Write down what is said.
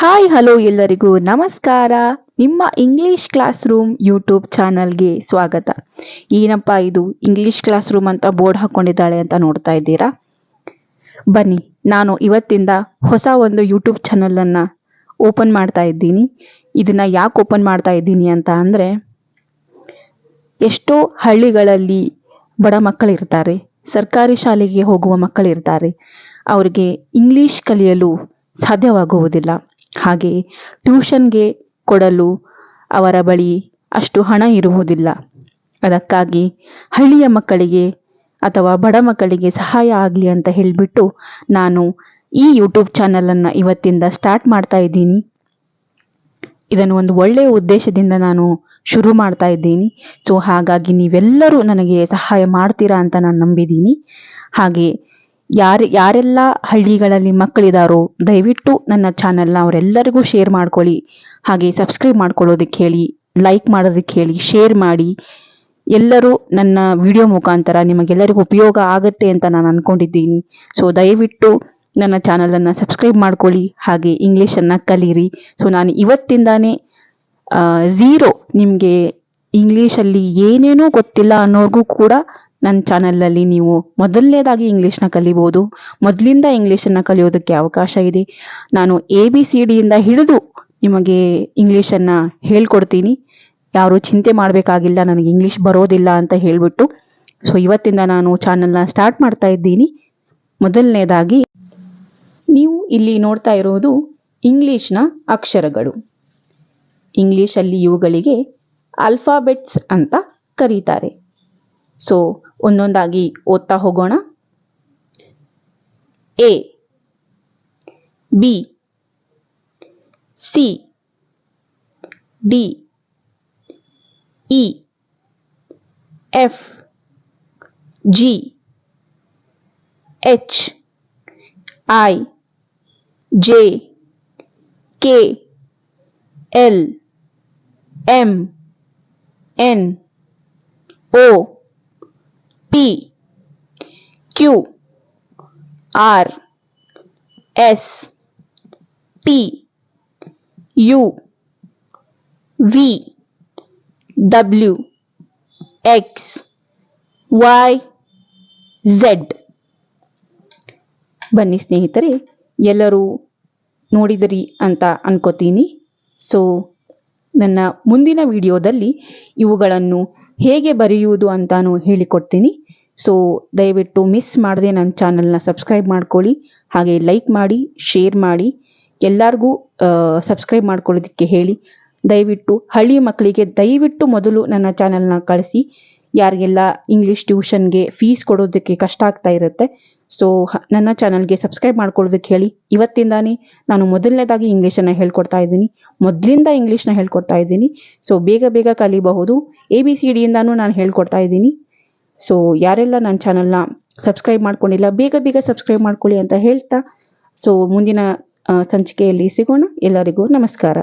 Hi hello ಎಲ್ಲರಿಗೂ. ನಮಸ್ಕಾರ. ನಿಮ್ಮ ಇಂಗ್ಲಿಷ್ ಕ್ಲಾಸ್ ರೂಮ್ ಯೂಟ್ಯೂಬ್ ಚಾನಲ್ಗೆ ಸ್ವಾಗತ. ಏನಪ್ಪ ಇದು? ಇಂಗ್ಲಿಷ್ ಕ್ಲಾಸ್ ರೂಮ್ ಅಂತ ಬೋರ್ಡ್ ಹಾಕ್ಕೊಂಡಿದ್ದಾಳೆ ಅಂತ ನೋಡ್ತಾ ಇದ್ದೀರಾ? ಬನ್ನಿ, ನಾನು ಇವತ್ತಿಂದ ಹೊಸ ಒಂದು ಯೂಟ್ಯೂಬ್ ಚಾನಲನ್ನು ಓಪನ್ ಮಾಡ್ತಾ ಇದ್ದೀನಿ. ಇದನ್ನು ಯಾಕೆ ಓಪನ್ ಮಾಡ್ತಾ ಇದ್ದೀನಿ ಅಂತ ಅಂದರೆ, ಎಷ್ಟೋ ಹಳ್ಳಿಗಳಲ್ಲಿ ಬಡ ಮಕ್ಕಳಿರ್ತಾರೆ. ಸರ್ಕಾರಿ ಶಾಲೆಗೆ ಹೋಗುವ ಮಕ್ಕಳಿರ್ತಾರೆ. ಅವರಿಗೆ ಇಂಗ್ಲಿಷ್ ಕಲಿಯಲು ಸಾಧ್ಯವಾಗುವುದಿಲ್ಲ. ಹಾಗೆ ಟ್ಯೂಷನ್ಗೆ ಕೊಡಲು ಅವರ ಬಳಿ ಅಷ್ಟು ಹಣ ಇರುವುದಿಲ್ಲ. ಅದಕ್ಕಾಗಿ ಹಳ್ಳಿಯ ಮಕ್ಕಳಿಗೆ ಅಥವಾ ಬಡ ಮಕ್ಕಳಿಗೆ ಸಹಾಯ ಆಗಲಿ ಅಂತ ಹೇಳಿಬಿಟ್ಟು ನಾನು ಈ ಯೂಟ್ಯೂಬ್ ಚಾನಲನ್ನು ಇವತ್ತಿಂದ ಸ್ಟಾರ್ಟ್ ಮಾಡ್ತಾ ಇದ್ದೀನಿ. ಇದನ್ನು ಒಂದು ಒಳ್ಳೆಯ ಉದ್ದೇಶದಿಂದ ನಾನು ಶುರು ಮಾಡ್ತಾ ಇದ್ದೀನಿ. ಸೊ ಹಾಗಾಗಿ ನೀವೆಲ್ಲರೂ ನನಗೆ ಸಹಾಯ ಮಾಡ್ತೀರಾ ಅಂತ ನಾನು ನಂಬಿದ್ದೀನಿ. ಹಾಗೆ ಯಾರು, ಯಾರೆಲ್ಲ ಹಳ್ಳಿಗಳಲ್ಲಿ ಮಕ್ಕಳಿದಾರೋ, ದಯವಿಟ್ಟು ನನ್ನ ಚಾನೆಲ್ನ ಅವರೆಲ್ಲರಿಗೂ ಶೇರ್ ಮಾಡ್ಕೊಳ್ಳಿ. ಹಾಗೆ ಸಬ್ಸ್ಕ್ರೈಬ್ ಮಾಡ್ಕೊಳ್ಳೋದಕ್ಕೆ ಹೇಳಿ, ಲೈಕ್ ಮಾಡೋದಕ್ಕೆ ಹೇಳಿ, ಶೇರ್ ಮಾಡಿ. ಎಲ್ಲರೂ ನನ್ನ ವಿಡಿಯೋ ಮುಖಾಂತರ ನಿಮಗೆಲ್ಲರಿಗೂ ಉಪಯೋಗ ಆಗುತ್ತೆ ಅಂತ ನಾನು ಅಂದ್ಕೊಂಡಿದ್ದೀನಿ ಸೊ, ದಯವಿಟ್ಟು ನನ್ನ ಚಾನಲನ್ನು ಸಬ್ಸ್ಕ್ರೈಬ್ ಮಾಡ್ಕೊಳ್ಳಿ, ಹಾಗೆ ಇಂಗ್ಲೀಷನ್ನು ಕಲೀರಿ ಸೊ, ನಾನು ಇವತ್ತಿಂದಾನೇ ಝೀರೋ ನಿಮಗೆ ಇಂಗ್ಲೀಷಲ್ಲಿ ಏನೇನೂ ಗೊತ್ತಿಲ್ಲ ಅನ್ನೋರ್ಗೂ ಕೂಡ ನನ್ನ ಚಾನಲಲ್ಲಿ ನೀವು ಮೊದಲನೇದಾಗಿ ಇಂಗ್ಲೀಷ್ನ ಕಲಿಬೋದು. ಮೊದಲಿಂದ ಇಂಗ್ಲೀಷನ್ನು ಕಲಿಯೋದಕ್ಕೆ ಅವಕಾಶ ಇದೆ. ನಾನು ಎ ಬಿ ಸಿ ಡಿಯಿಂದ ಹಿಡಿದು ನಿಮಗೆ ಇಂಗ್ಲೀಷನ್ನು ಹೇಳ್ಕೊಡ್ತೀನಿ. ಯಾರೂ ಚಿಂತೆ ಮಾಡಬೇಕಾಗಿಲ್ಲ, ನನಗೆ ಇಂಗ್ಲೀಷ್ ಬರೋದಿಲ್ಲ ಅಂತ ಹೇಳಿಬಿಟ್ಟು. ಸೊ ಇವತ್ತಿಂದ ನಾನು ಚಾನಲ್ನ ಸ್ಟಾರ್ಟ್ ಮಾಡ್ತಾ ಇದ್ದೀನಿ. ಮೊದಲನೇದಾಗಿ, ನೀವು ಇಲ್ಲಿ ನೋಡ್ತಾ ಇರೋದು ಇಂಗ್ಲೀಷ್ನ ಅಕ್ಷರಗಳು. ಇಂಗ್ಲೀಷಲ್ಲಿ ಇವುಗಳಿಗೆ ಆಲ್ಫಾಬೆಟ್ಸ್ ಅಂತ ಕರೀತಾರೆ. ಸೊ ಒಂದೊಂದಾಗಿ ಓದ್ತಾ ಹೋಗೋಣ A B C D E F G H I J K L M N O P Q R S P U V W X Y Z ಬನ್ನಿ ಸ್ನೇಹಿತರೆ, ಎಲ್ಲರೂ ನೋಡಿದಿರಿ ಅಂತ ಅನ್ಕೋತೀನಿ. ಸೊ ನನ್ನ ಮುಂದಿನ ವಿಡಿಯೋದಲ್ಲಿ ಇವುಗಳನ್ನು ಹೇಗೆ ಬರೆಯುವುದು ಅಂತಾನು ಹೇಳಿಕೊಡ್ತೀನಿ. ಸೊ ದಯವಿಟ್ಟು ಮಿಸ್ ಮಾಡದೆ ನನ್ನ ಚಾನಲ್ನ ಸಬ್ಸ್ಕ್ರೈಬ್ ಮಾಡ್ಕೊಳ್ಳಿ. ಹಾಗೆ ಲೈಕ್ ಮಾಡಿ ಶೇರ್ ಮಾಡಿ. ಎಲ್ಲರಿಗೂ ಸಬ್ಸ್ಕ್ರೈಬ್ ಮಾಡ್ಕೊಳ್ಳೋದಕ್ಕೆ ಹೇಳಿ. ದಯವಿಟ್ಟು ಹಳ್ಳಿ ಮಕ್ಕಳಿಗೆ ದಯವಿಟ್ಟು ಮೊದಲು ನನ್ನ ಚಾನಲ್ನ ಕಳಿಸಿ. ಯಾರಿಗೆಲ್ಲ ಇಂಗ್ಲೀಷ್ ಟ್ಯೂಷನ್ಗೆ ಫೀಸ್ ಕೊಡೋದಕ್ಕೆ ಕಷ್ಟ ಆಗ್ತಾ ಇರುತ್ತೆ. ಸೊ ನನ್ನ ಚಾನಲ್ಗೆ ಸಬ್ಸ್ಕ್ರೈಬ್ ಮಾಡ್ಕೊಳ್ಳೋದಕ್ಕೆ ಹೇಳಿ. ಇವತ್ತಿಂದಾನೇ ನಾನು ಮೊದಲನೇದಾಗಿ ಇಂಗ್ಲೀಷನ್ನು ಹೇಳ್ಕೊಡ್ತಾ ಇದ್ದೀನಿ. ಮೊದಲಿಂದ ಇಂಗ್ಲೀಷ್ನ ಹೇಳ್ಕೊಡ್ತಾ ಇದ್ದೀನಿ. ಸೊ ಬೇಗ ಬೇಗ ಕಲಿಬಹುದು. ಎ ಬಿ ಸಿ ಡಿಯಿಂದನೂ ನಾನು ಹೇಳ್ಕೊಡ್ತಾ ಇದ್ದೀನಿ. ಸೊ ಯಾರೆಲ್ಲ ನನ್ನ ಚಾನಲ್ನ ಸಬ್ಸ್ಕ್ರೈಬ್ ಮಾಡ್ಕೊಂಡಿಲ್ಲ, ಬೇಗ ಬೇಗ ಸಬ್ಸ್ಕ್ರೈಬ್ ಮಾಡ್ಕೊಳ್ಳಿ ಅಂತ ಹೇಳ್ತಾ. ಸೊ ಮುಂದಿನ ಸಂಚಿಕೆಯಲ್ಲಿ ಸಿಗೋಣ. ಎಲ್ಲರಿಗೂ ನಮಸ್ಕಾರ.